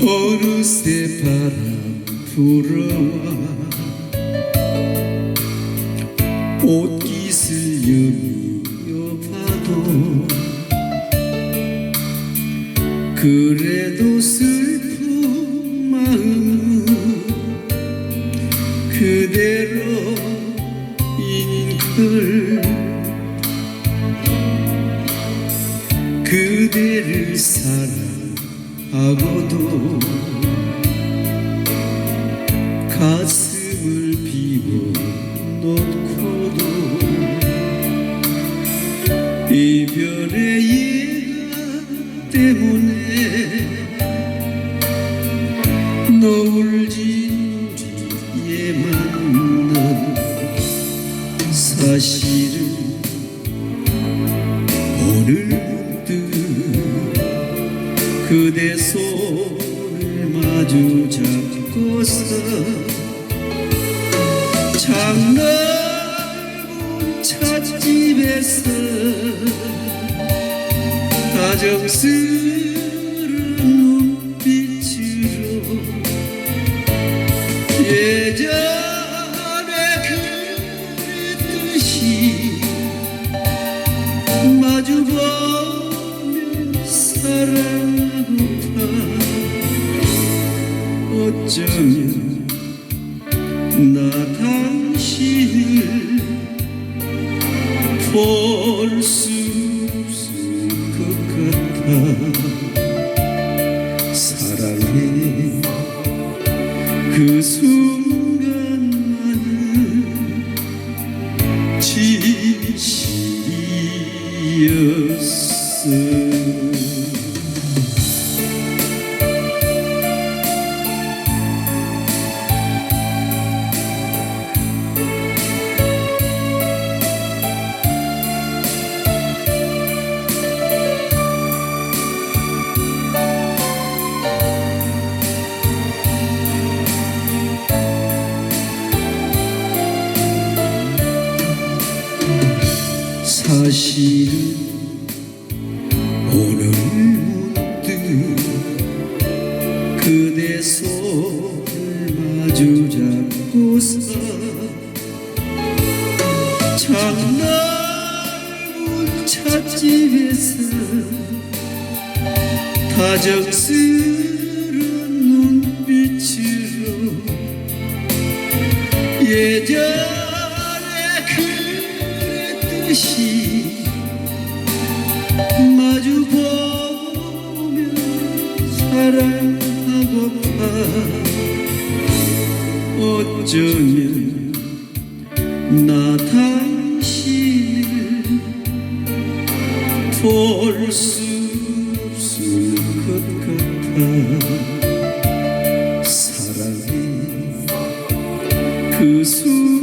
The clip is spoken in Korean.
어느새 바람 불어와 옷깃을 여미어봐도 그래도 슬픈 마음은 그대로인 걸 그대를 사랑 하고도 가슴을 비워놓고도 이별의 예가 때문에 노을진 우리의 만남 사실은 오늘 마주 잡고서 장넓은 찻집에서 다정스런 눈빛으로 예전 어쩌면 나 당신을 볼수 없을 것 같아. 사랑해. 그 순간만은 진실이었어 사실은 오늘 문득 그대 손을 마주 잡고서 장넓은 찻집에서 다정스런 눈빛으로 예전에 그랬듯이 어쩌면 나 당신을 볼수 없을 것 같아. 사랑해 그 순간